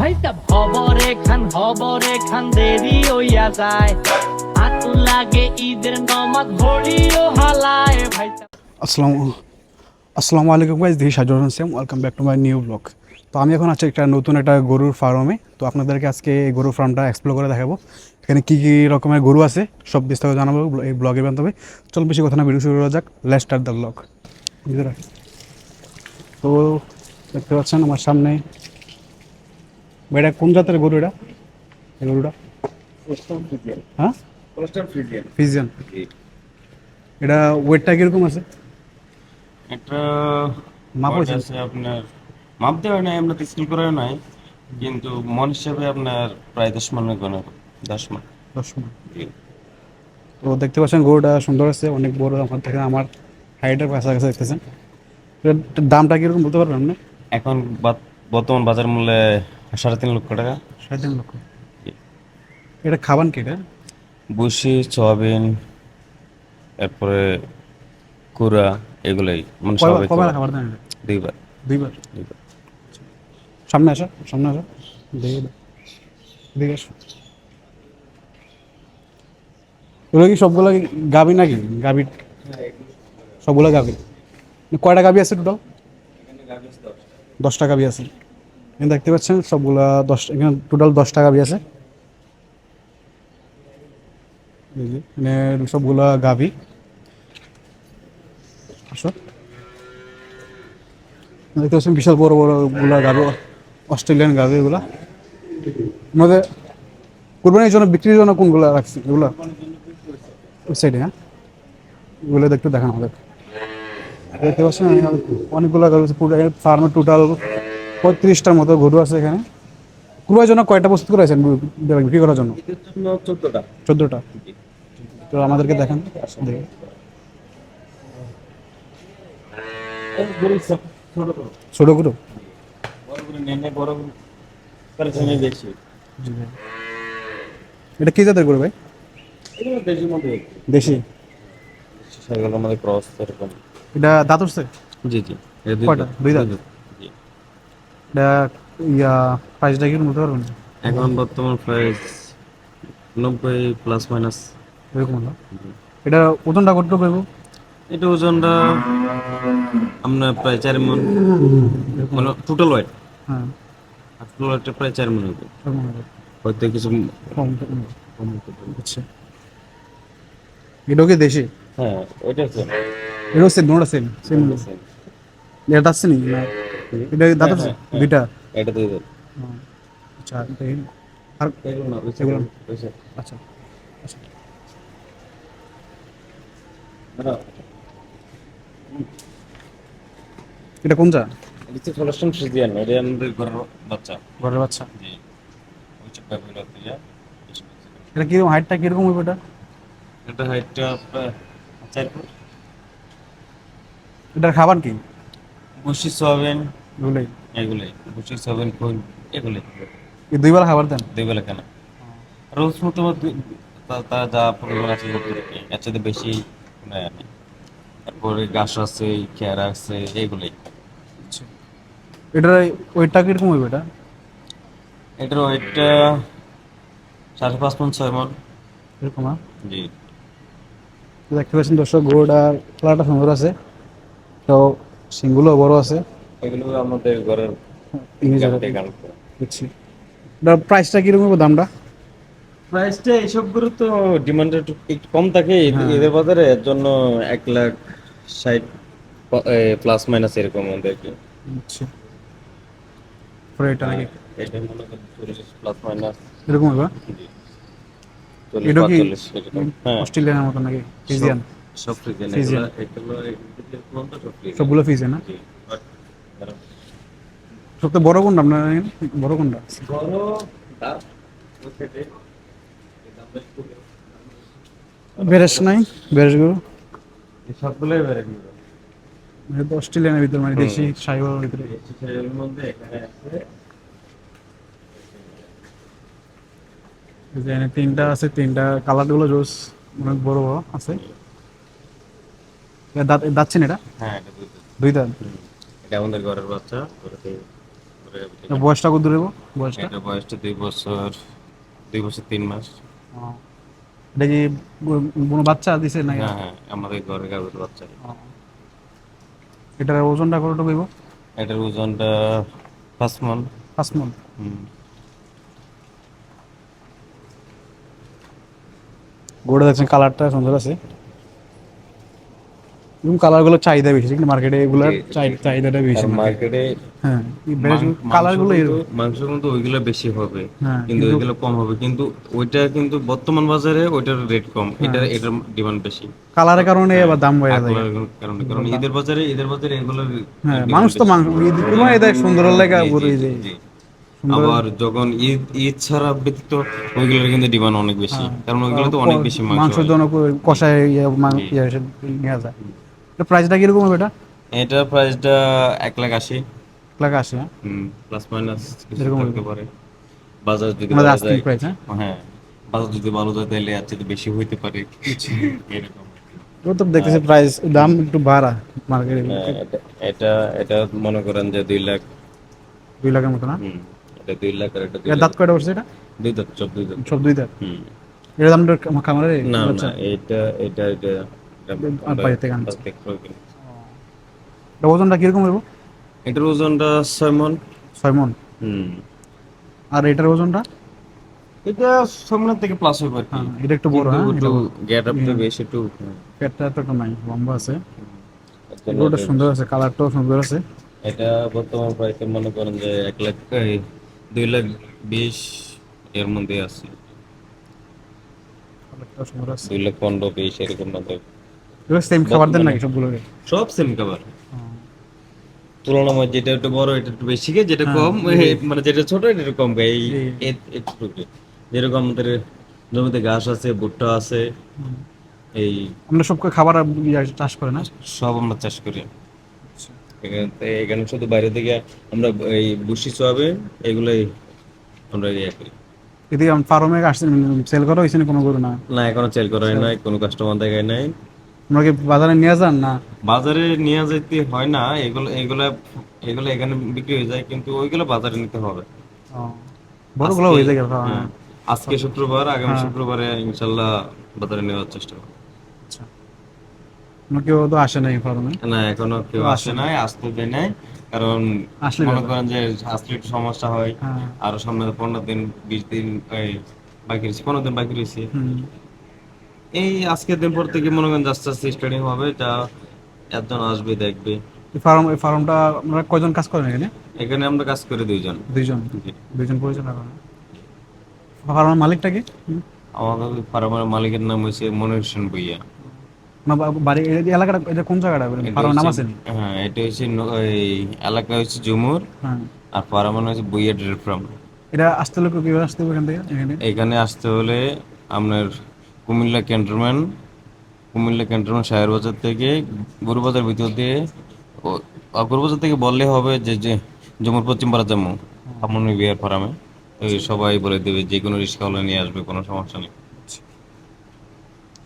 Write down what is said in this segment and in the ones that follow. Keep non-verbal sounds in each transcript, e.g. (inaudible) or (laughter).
ভাই সাব খবরে খান খবরে খান দেরি হইয়া যায়। আতু লাগে ঈদের নমাজ ঘড়িও হালায় ভাই আসসালামু আসসালামু আলাইকুম গাইজ দিহি সাজর Hossain welcome back to my new blog তো আমি এখন আছি একটা নতুন একটা গরুর ফার্মে তো আপনাদেরকে আজকে এই গরুর ফার্মটা এক্সপ্লোর করে দেখাবো। এখানে কী কী রকমের গরু আছে, সব বিস্তারিত জানাব এই ব্লগে মাধ্যমে। চল বেশি কথা না ভিডিও শুরু করা যাক লেট স্টার্ট দ্য ব্লগ তো দেখতে পাচ্ছেন আমার সামনে এটা কোন জাতের গরু এটা? এই গরুটা? হ্যাঁ? ফিজিয়ান এটা ওয়েটটা কীরকম আছে? এটা মাপ আছে? আপনার মাপ দেওয়া নাই আমরা তো স্কুল করা নাই কিন্তু মন হিসাবে আপনার প্রায় দশ মানের গণ দশ মান। দশ মিনিট তো দেখতে পাচ্ছেন গরুটা সুন্দর আছে অনেক বড় আমার থেকে আমার হাইটের কাছাকাছি দেখতেছেন দামটা কীরকম বলতে পারবেন আপনি? এখন বর্তমান বাজার মূল্যে সাড়ে তিন লক্ষ টাকা। সাড়ে তিন লক্ষ। এটা খাবান কি এটা? বুসি সয়াবিন এরপরে কুড়া এগুলাই। মানে সবাই খাবার দেন দুইবার। দুইবার? দুইবার। সামনে আসো সামনে আসো। দাও। এদিকে আসো। ওগুলো কি সবগুলো গাবি নাকি? গাবি সবগুলো গাবি। কয়টা গাবি আছে টোটাল দশটা গাবি আছে। এখানে দেখতে পাচ্ছেন সবগুলা দশ, এখানে টোটাল দশটা গাবি আছে। এখানে সবগুলা আসো। দেখতে পাচ্ছেন বিশাল বড় বড়গুলা গাবি অস্ট্রেলিয়ান গাবি এগুলা। আমাদের কোরবানির জন্য, বিক্রির জন্য কোনগুলা রাখছি? এগুলা? ওই সাইডে হ্যাঁ? এগুলো দেখতে দেখান আমাদের। দেখতে পাচ্ছেন অনেকগুলো গরু আছে ফার্মে টোটাল পঁয়ত্রিশটার মতো গরু আছে এখানে। কুরবানির জন্য কয়টা প্রস্তুত করেছেন বিক্রি করার জন্য? চোদ্দটা। চোদ্দোটা। তো আমাদেরকে দেখান। দেখে। ছোট গরু। এটা কি জাতের গরু ভাই? দেশি সেগুলো আমাদের ক্রস এরকম। এটা দাঁত উঠছে? জি জি। দুই দাঁত। এটা ইয়া প্রাইসটা কি বলতে পারবেন? এখন বর্তমান প্রাইস নব্বই প্লাস মাইনাস এরকম এটা ওজনটা কত করব এটা ওজনটা আপনার প্রায় চার মন। মানে টোটাল ওয়েট হ্যাঁ। টোটাল ওয়েটটা প্রায় চার মন হবে। হয়তো কিছু কম। কম এটাও কি দেশি? হ্যাঁ ওইটা আছে এটাও সেম নোটা সেম সেম এটা দাঁতছে নি না। এটা দাঁত আছে। দুইটা? এটা দিয়ে দেন। আচ্ছা আর এগুলো না এগুলো? আচ্ছা আচ্ছা। এটা কোন চা? এটা হচ্ছে ফ্রিজিয়ান এটা আমাদের ঘরের বাচ্চা। ঘরের বাচ্চা? জি। ওই চোখ ব্যাপারগুলো দিয়ে এটা কীরকম হাইটটা কীরকম হবে এটা? এটা হাইটটা চার ফুট। এটার খাবার কি? বুসি সোয়াবিন। এগুলোই? এগুলোই। এই দুই বেলা খাবার দেন? দুই বেলা কেন? রোজ মতো তা- তার যা পরিমাণ আছে এর চাইতে বেশি নেয় আমি তারপরে আছে খেয়ার আছে এগুলোই। এটার ওয়েটটা কীরকম এটা? এটার ওয়েটটা সাড়ে পাঁচ মন ছয় মন এরকম হ্যাঁ? জি। তো দেখতে পাচ্ছেন দর্শক গরুটা খেলাটা সুন্দর আছে। তো সিংগুলো বড় আছে। এগুলো আমাদের ঘরের। বুঝছি। প্রাইসটা কীরকম হবে দামটা? প্রাইসটা তো ডিমান্ড একটু কম থাকে। হ্যাঁ। এদের বাজারে এর জন্য এক লাখ ষাট প্লাস মাইনাস এরকম আমাদেরকে বুঝছি পরে এটা নাকি এটা মনে করেন চল্লিশ প্লাস মাইনাস এরকম হবে? এটা কি পাঁচচল্লিশ এরকম। হ্যাঁ। অস্ট্রেলিয়ানের মতো নাকি? ফিজিয়ান সব ফ্রিজেন এগুলো এগুলো এগুলো তো সব ফ্রিজেন সবগুলো ফিজিয়ান না? সবথেকে বড় কোনটা আপনার? বড় কোনটা? বেরেস নাই? বেরেস সবগুলোই তো অস্ট্রেলিয়ানের ভিতরে মানে দেশি সাইবার ভিতরে। এর মধ্যে এখানে আছে। এখানে তিনটা আছে তিনটা কালারগুলো জোস অনেক বড় বড় আছে। দাঁত দাঁতছেন এটা? হ্যাঁ দুই দাঁত আমাদের ঘরের বাচ্চা? বয়সটা কত দূর বয়সটা? এটা বয়সটা দুই বছর দুই বছর তিন মাস। এটা কি কোনো বাচ্চা দিছে না হ্যাঁ আমাদের ঘরে গাভীর বাচ্চা এটার ওজনটা কতটা কইব এটার ওজনটা পাঁচ মন। পাঁচ মন? গোড়া দেখছেন কালারটা সুন্দর আছে। এবং কালারগুলো চাহিদা বেশি কিন্তু মার্কেটে এগুলোর চাহিদাটা বেশি মার্কেটে হ্যাঁ কালারগুলো মাংস কিন্তু- ওইগুলো বেশি হবে হ্যাঁ, কিন্তু কিন্তু- ওইগুলো কম হবে কিন্তু ওইটা কিন্তু বর্তমান বাজারে ওইটার রেট কম হ্যাঁ। এটা এটার ডিমান্ড বেশি কালারের কারণে আবার দাম বেড়ে যায় কারণে কারণ ঈদের বাজারে ঈদের বাজারে এগুলো হ্যাঁ মানুষ তো মাংস সুন্দর লাগে আবার যখন ঈদ ঈদ ছাড়া ব্যতীত ওইগুলোর কিন্তু ডিমান্ড অনেক বেশি কারণ ওইগুলো তো অনেক বেশি মাংস মাংসের জন্য কষায় ইয়ে ইয়ে নেওয়া যায় এটা প্রাইসটা কীরকম হবে এটা? এটার প্রাইসটা এক লাখ আশি। লাখ আসে হ্যাঁ? প্লাস মাইনাস এরকম থাকতে পারে। বাজার যদি প্রাইস হ্যাঁ? হ্যাঁ বাজার যদি ভালো যায় তাহলে আর চেয়ে বেশি হইতে পারে। (laughs) এরকম ও তো দেখতেছি প্রাইস দাম একটু বাড়া মার্কেটে হ্যাঁ, এটা- এটা এটা মনে করেন যে দুই লাখ। দুই লাখের মতো না? এটা দুই লাখ আর এটা দাঁত কয়টা পড়ছে এটা? দুই দাঁত চোখ দুই দাঁত। সব দুই দাঁত? হুম। এর দামটা খামারে না আচ্ছা না এটা এটা এটা এটা বাইরে থেকে আনছে। ওজনটা কীরকম হইব? এটার ওজনটা ছয় মন ছয় মন হুম। আর এটার ওজনটা? এটা ছয় থেকে প্লাস হবে আর কি। হ্যাঁ এটা একটু বড় হ্যাঁ একটু গেট আপটা বেশি একটু পেটটা তো নাই লম্বা আছে। এর জন্য গরুটা এটা- সুন্দর আছে কালারটাও সুন্দর আছে। এটা বর্তমান প্রাইসে মনে করেন যে এক লাখ দুই লাখ বিশ এর মধ্যে আছে। সুন্দর আছে। দুই লাখ পনেরো বিশ এরকম মধ্যে। এগুলো সেম খাবার দেন নাকি সবগুলো সব সেম খাবার। তুলনাময় যেটা একটু বড় এটা একটু বেশি গে যেটা কম মানে যেটা ছোট এটা একটু কম এই একটু যেরকম আমাদের জমিতে ঘাস আছে ভুট্টা আছে এই আমরা সব খাবার চাষ করে না? সব আমরা চাষ করি। এখানে এখানে শুধু বাইরে থেকে আমরা এই বুসি সোয়াবিন এগুলোই আমরা ইয়ে করি। এদিকে ফার্মে আসছেন সেল করা হয়েছে কোনো গরু না? না এখনও সেল করা হয় নাই কোনো কাস্টমার দেখায় নাই। আমরা কি বাজারে নিয়ে যান না? বাজারে নিয়ে যেতে হয় না এগুলো এগুলো এগুলো এখানে বিক্রি হয়ে যায় কিন্তু ওইগুলো বাজারে নিতে হবে। বড়গুলো হয়ে যায় হ্যাঁ। হ্যাঁ। আজকে শুক্রবার আগামী শুক্রবারে ইনশাল্লাহ বাজারে নেওয়ার চেষ্টা করব। আচ্ছা। কেউ তো আসে নাই ফার্মে না এখনও কেউ আসে নাই। আসতে দেয় নাই কারণ মনে করেন যে আসলে একটু সমস্যা হয় হ্যাঁ। আরও সামনে পনেরো দিন বিশ দিন বাকি রয়েছে পনেরো দিন বাকি রয়েছে। এই আজকের দিন পর থেকে মনে করেন আস্তে আস্তে স্টার্টিং হবে যা একজন আসবে দেখবে। এই ফার্ম এই ফার্মটা আমরা কয়জন কাজ করেন এখানে? এখানে আমরা কাজ করি দুইজন। দুইজন। দুইজন পরিচালনা করেন। ফার্মের মালিকটা কি? আমাদের ফার্মের মালিকের নাম হচ্ছে মনির হোসেন ভুইয়া। না বাড়ি এই এলাকাটা এটা কোন জায়গাটা ফার্মের নাম আছে হ্যাঁ এটা হচ্ছে এই এলাকা হচ্ছে জুমুর হ্যাঁ। আর ফার্মের হচ্ছে ভুইয়া ডেয়ারি ফার্ম। এটা আসতে হলে কীভাবে আসতে হবে এখান থেকে? এখানে? এখানে আসতে হলে আপনার কুমিল্লা ক্যান্টনমেন্ট কুমিল্লা ক্যান্টনমেন্ট শাহের বাজার থেকে গরুবাজার ভিতর দিয়ে ও- গরুবাজার থেকে বললে হবে যে যে জমুর পশ্চিম পাড়া জামু আমনি বিহার ফার্মে। এই সবাই বলে দেবে যে কোনো রিক্সা হলে নিয়ে আসবে কোনো সমস্যা নেই।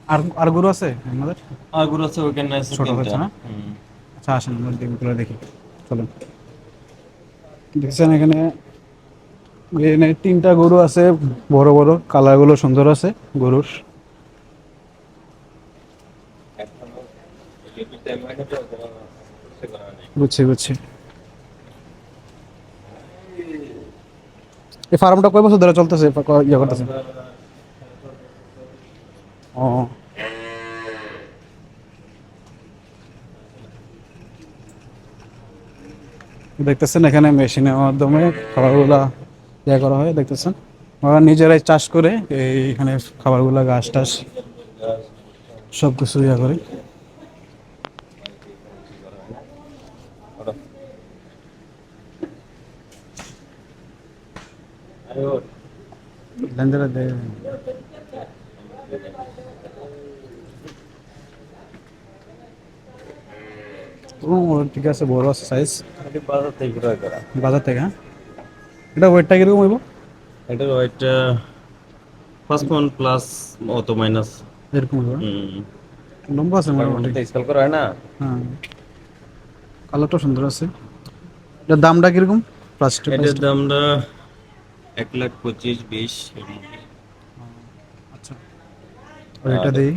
আর আর গরু আছে আমাদের আর গরু আছে ওইখানে আছে ছোট। হচ্ছে না? আচ্ছা আসেন আমরা দেখি। চলুন। দেখছেন এখানে এখানে তিনটা গরু আছে বড় বড় কালারগুলো সুন্দর আছে গরুর। বুঝছি বুঝছি। এই ফার্মটা কয় বছর ধরে চলতেছে? ইয়ে করতেছে? ও। দেখতেছেন এখানে মেশিনের মাধ্যমে খাবারগুলা ইয়ে করা হয় দেখতেছেন? ওরা নিজেরাই চাষ করে এই এখানে খাবারগুলা ঘাস টাস সব কিছু ইয়ে করে। ঠিক আছে বড় আছে সাইজ বাজার থেকে বাজার থেকে হ্যাঁ? এটা ওয়েটটা কীরকম হইব? এটার প্লাস অত মাইনাস এরকম হইব লম্বা আছে মোটামুটি। স্কেল করা হয় না? হ্যাঁ। কালারটা সুন্দর আছে। এটার দামটা কীরকম? প্লাস্টিক এটার দামটা এক লাখ পঁচিশ বিশ এর মধ্যে। আচ্ছা। আর এটা দিই?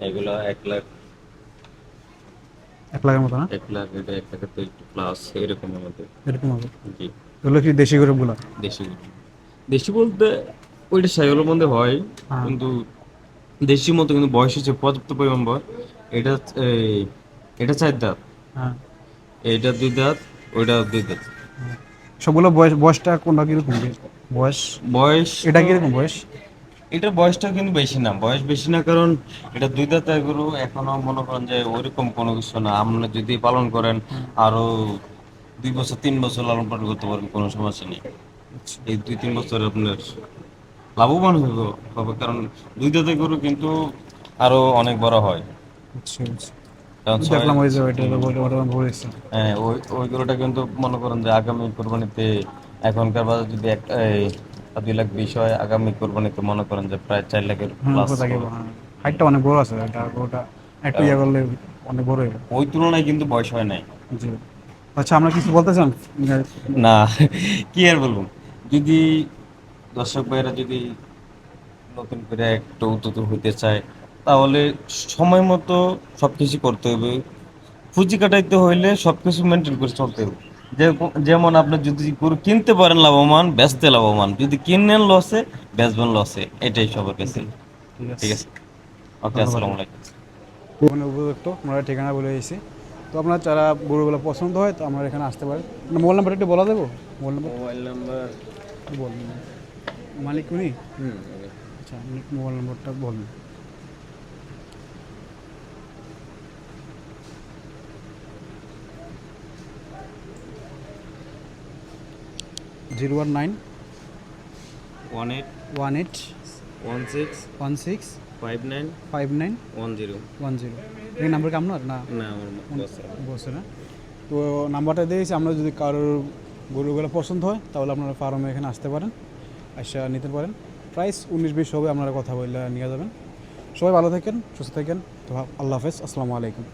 এগুলো এক লাখ। এক লাখের মতো না? এক লাখ এটা এক লাখের তো একটু প্লাস এরকমের মধ্যে। এরকম হবে? জি। এগুলো কি দেশি গরুগুলো দেশি গরু। দেশি বলতে ওইটা সাইগুলোর মধ্যে হয় হ্যাঁ। কিন্তু দেশি মতো কিন্তু বয়স হচ্ছে পর্যাপ্ত পরিমাণ বয়স এটা এই, এটা চার দাঁত। হ্যাঁ। এইটা দুই দাঁত ওইটা দুই দাঁত। সবগুলো বয়স বয়সটা কোনটা কীরকম? বয়স? বয়স এটা কীরকম বয়স? এটার বয়সটা কিন্তু বেশি না বয়স বেশি না কারণ এটা দুই দাঁতের গরু এখনও মনে করেন যে ওইরকম কোনো কিছু না। আপনি যদি পালন করেন আরও দুই বছর তিন বছর লালন পালন করতে পারেন কোনো সমস্যা নেই। এই দুই তিন বছর আপনার লাভবান হইব হবে। কারণ দুই দাঁতের গরু কিন্তু আরও অনেক বড় হয়। আচ্ছা আচ্ছা। দেখলাম ওই যে ওইটা ওটা বলেছে হ্যাঁ ওই ওই কিন্তু মনে করেন যে আগামী কোরবানিতে এখনকার বাজার যদি এক দুই লাখ বিশ হয় আগামী কোরবানিতে মনে করেন যে প্রায় চার লাখের প্লাস কোথা গেবো হ্যাঁ হাইটটা অনেক বড় আছে এটা ওটা একটু ইয়ে করলে অনেক বড় ওই তুলনায় কিন্তু বয়স হয় নাই। জি। আচ্ছা আমরা কিছু বলতে চান? না কি আর বলব? যদি দর্শক ভাইরা যদি নতুন করে একটু উদ্যত হইতে চায় তাহলে সময় মতো সব কিছু করতে হবে। পুঁজি কাটাইতে হইলে সব কিছু মেনটেন করে চলতে হবে। যেমন আপনি যদি গরু কিনতে পারেন লাভবান বেচতে লাভবান। যদি কিনেন লসে বেচবেন লসে। এটাই সবার কাছে। ঠিক আছে। ওকে আসসালামু আলাইকুম। মানে উপযুক্ত আমরা ঠিকানা বলে দিয়েছি। তো আপনার যারা গরুগুলো পছন্দ হয় তো আমরা এখানে আসতে পারেন মোবাইল নাম্বারটা একটু বলা দেবো? Mobile number? Mobile number? বলুন। মালিক উনি? আচ্ছা আপনি মোবাইল নম্বরটা বলুন। Zero one nine one eight one eight one six one six five nine five nine one zero one zero এই নাম্বার কি আপনার? না। না আমার বলছে না। তো নাম্বারটা দিয়েছি আমরা যদি কারোর গরুগুলো পছন্দ হয় তাহলে আপনারা ফার্মে এখানে আসতে পারেন আসা নিতে পারেন। প্রাইস উনিশ বিশ হবে আপনারা কথা বললে নিয়ে যাবেন সবাই ভালো থাকেন সুস্থ থাকেন। তো আল্লাহ হাফেজ আসসালামু আলাইকুম।